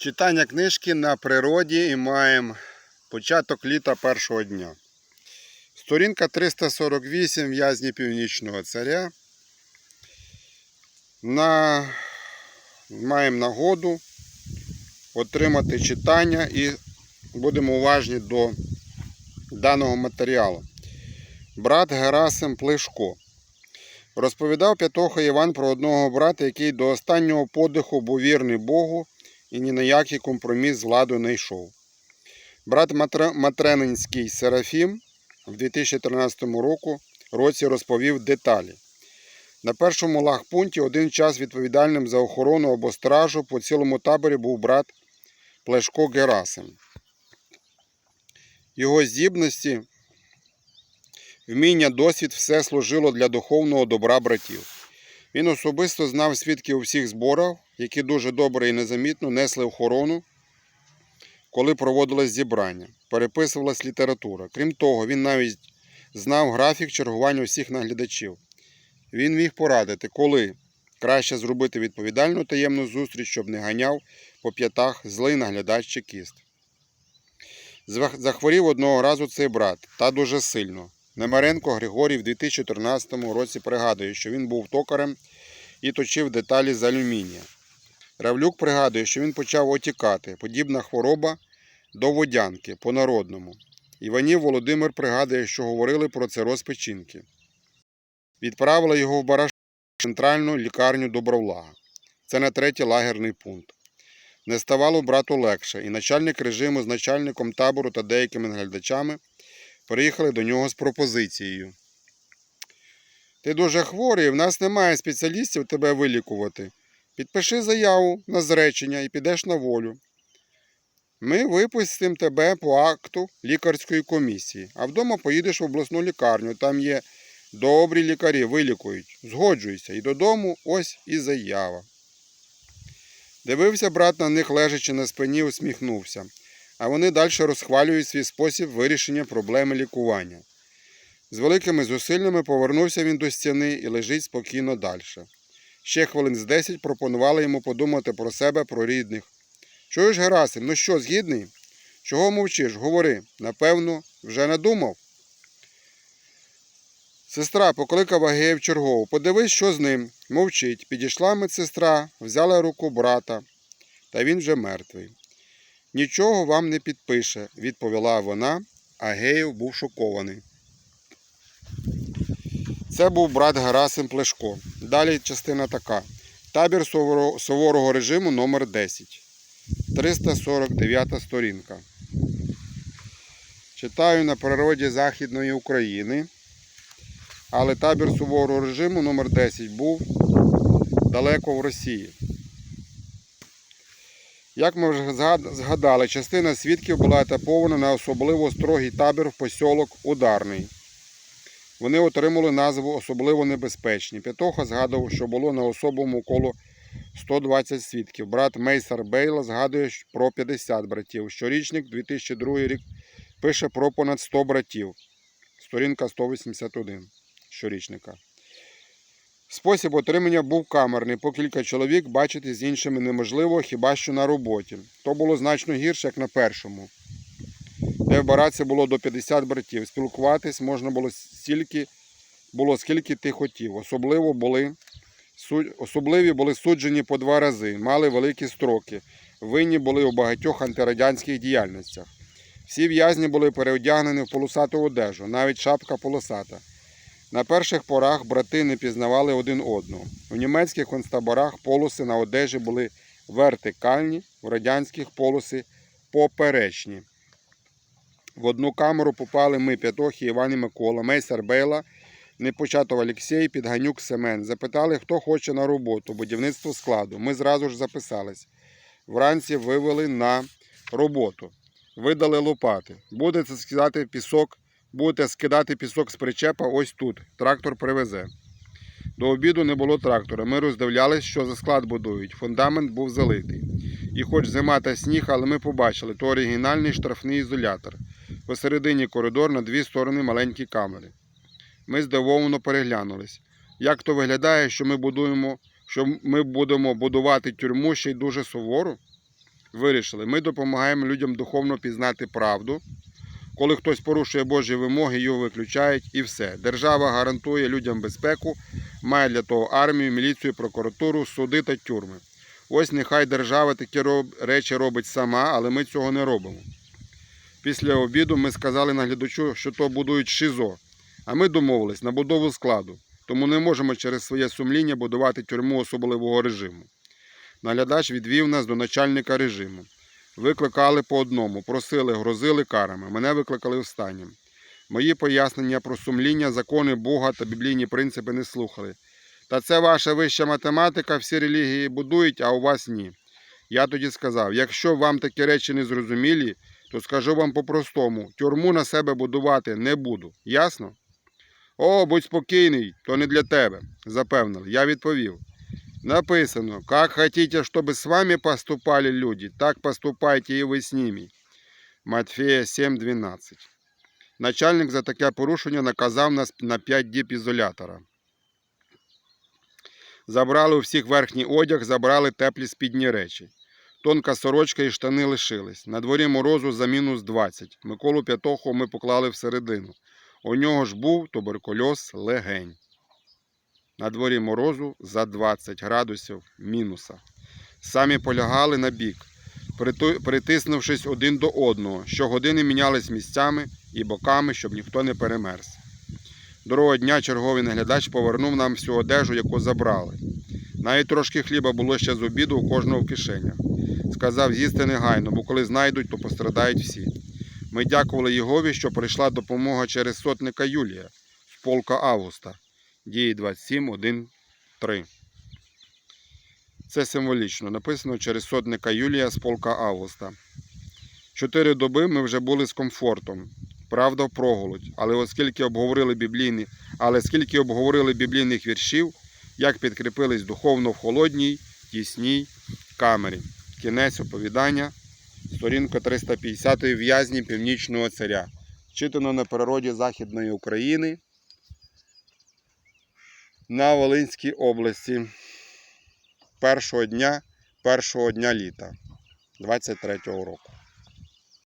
Читання книжки на природі і маємо початок літа першого дня. Сторінка 348 в'язні північного царя. На... Маємо нагоду отримати читання і будемо уважні до даного матеріалу. Брат Герасим Плешко. Розповідав П'ятоха Іван про одного брата, який до останнього подиху був вірний Богу і ні на який компроміс з владою не йшов. Брат Матренинський Серафім в 2013 року, році розповів деталі. На першому лагпункті один час відповідальним за охорону або стражу по цілому таборі був брат Плешко Герасим. Його здібності, вміння, досвід все служило для духовного добра братів. Він особисто знав свідків у всіх зборах, які дуже добре і незамітно несли охорону, коли проводилось зібрання, переписувалась література. Крім того, він навіть знав графік чергування усіх наглядачів. Він міг порадити, коли краще зробити відповідальну таємну зустріч, щоб не ганяв по п'ятах злий наглядач чекіст. Звах- Захворів одного разу цей брат, та дуже сильно. Немаренко Григорій в 2014 році пригадує, що він був токарем і точив деталі з алюмінія. Равлюк пригадує, що він почав отікати, подібна хвороба до водянки по-народному. Іванів Володимир пригадує, що говорили про це розпечінки. Відправили його в Бараш центральну лікарню Добровлага. Це на третій лагерний пункт. Не ставало брату легше, і начальник режиму з начальником табору та деякими наглядачами приїхали до нього з пропозицією. Ти дуже хворий, в нас немає спеціалістів тебе вилікувати. Підпиши заяву на зречення і підеш на волю. Ми випустимо тебе по акту лікарської комісії, а вдома поїдеш в обласну лікарню. Там є добрі лікарі, вилікують. Згоджуйся. І додому ось і заява. Дивився брат на них, лежачи на спині, усміхнувся. А вони далі розхвалюють свій спосіб вирішення проблеми лікування. З великими зусиллями повернувся він до стіни і лежить спокійно далі. Ще хвилин з десять пропонували йому подумати про себе, про рідних. Чуєш, Герасим, ну що, згідний? Чого мовчиш? Говори, напевно, вже надумав. Сестра покликав Агеїв чергову. Подивись, що з ним. Мовчить. Підійшла медсестра, взяла руку брата, та він вже мертвий. Нічого вам не підпише, відповіла вона. Агеїв був шокований. Це був брат Герасим Плешко. Далі частина така. Табір суворого режиму номер 10 349 сторінка. Читаю на природі Західної України. Але табір суворого режиму номер 10 був далеко в Росії. Як ми вже згадали, частина свідків була етапована на особливо строгий табір в посілок Ударний. Вони отримали назву особливо небезпечні. Петоха згадував, що було на особому коло 120 свідків. Брат Мейсар Бейла згадує про 50 братів. Щорічник 2002 рік пише про понад 100 братів. Сторінка 181 щорічника. Спосіб отримання був камерний. По кілька чоловік бачити з іншими неможливо, хіба що на роботі. То було значно гірше, як на першому. В бараці було до 50 братів. Спілкуватись можна було стільки, було скільки ти хотів. Особливо були, особливі були суджені по два рази, мали великі строки. Винні були у багатьох антирадянських діяльностях. Всі в'язні були переодягнені в полосату одежу, навіть шапка полосата. На перших порах брати не пізнавали один одного. У німецьких концтаборах полоси на одежі були вертикальні, в радянських полоси поперечні. В одну камеру попали ми, П'ятохи, Іван і Микола, Мейсер Бейла, Непочатов Олексій, Підганюк Семен. Запитали, хто хоче на роботу, будівництво складу. Ми зразу ж записались. Вранці вивели на роботу. Видали лопати. Будете скидати пісок, будете скидати пісок з причепа ось тут. Трактор привезе. До обіду не було трактора. Ми роздивлялись, що за склад будують. Фундамент був залитий. І хоч зима та сніг, але ми побачили, то оригінальний штрафний ізолятор. Посередині коридор на дві сторони маленькі камери. Ми здивовано переглянулись. Як то виглядає, що ми будуємо, що ми будемо будувати тюрму ще й дуже сувору? вирішили, ми допомагаємо людям духовно пізнати правду. Коли хтось порушує Божі вимоги, його виключають і все. Держава гарантує людям безпеку, має для того армію, міліцію, прокуратуру, суди та тюрми. Ось нехай держава такі речі робить сама, але ми цього не робимо. Після обіду ми сказали наглядачу, що то будують ШИЗО, а ми домовились на будову складу, тому не можемо через своє сумління будувати тюрму особливого режиму. Наглядач відвів нас до начальника режиму. Викликали по одному, просили, грозили карами. Мене викликали останнім. Мої пояснення про сумління, закони Бога та біблійні принципи не слухали. Та це ваша вища математика, всі релігії будують, а у вас ні. Я тоді сказав: якщо вам такі речі не зрозумілі, то скажу вам по-простому: тюрму на себе будувати не буду. Ясно? О, будь спокійний, то не для тебе, запевнили. Я відповів. Написано, как хотите, чтобы с вами поступали люди, так поступайте и вы с ними. Матфея 7.12. Начальник за таке порушення наказав нас на 5 діб ізолятора. Забрали у всіх верхній одяг, забрали теплі спідні речі. Тонка сорочка і штани лишились. На дворі морозу за мінус 20. Миколу П'ятоху ми поклали всередину. У нього ж був туберкульоз легень. На дворі морозу за 20 градусів мінуса. Самі полягали на бік, притиснувшись один до одного. Щогодини мінялись місцями і боками, щоб ніхто не перемерз. Другого дня черговий наглядач повернув нам всю одежу, яку забрали. Навіть трошки хліба було ще з обіду у кожного в кишенях. Сказав з'їсти негайно, бо коли знайдуть, то пострадають всі. Ми дякували Єгові, що прийшла допомога через сотника Юлія з полка Августа. Дії 27, 1, 3. Це символічно. Написано через сотника Юлія з полка Августа. Чотири доби ми вже були з комфортом. Правда, проголодь. Але оскільки обговорили біблійні, але скільки обговорили біблійних віршів, як підкріпились духовно в холодній, тісній камері. Кінець оповідання, сторінка 350 в'язні Північного царя. Читано на природі Західної України на Волинській області першого дня, першого дня літа 23-го року.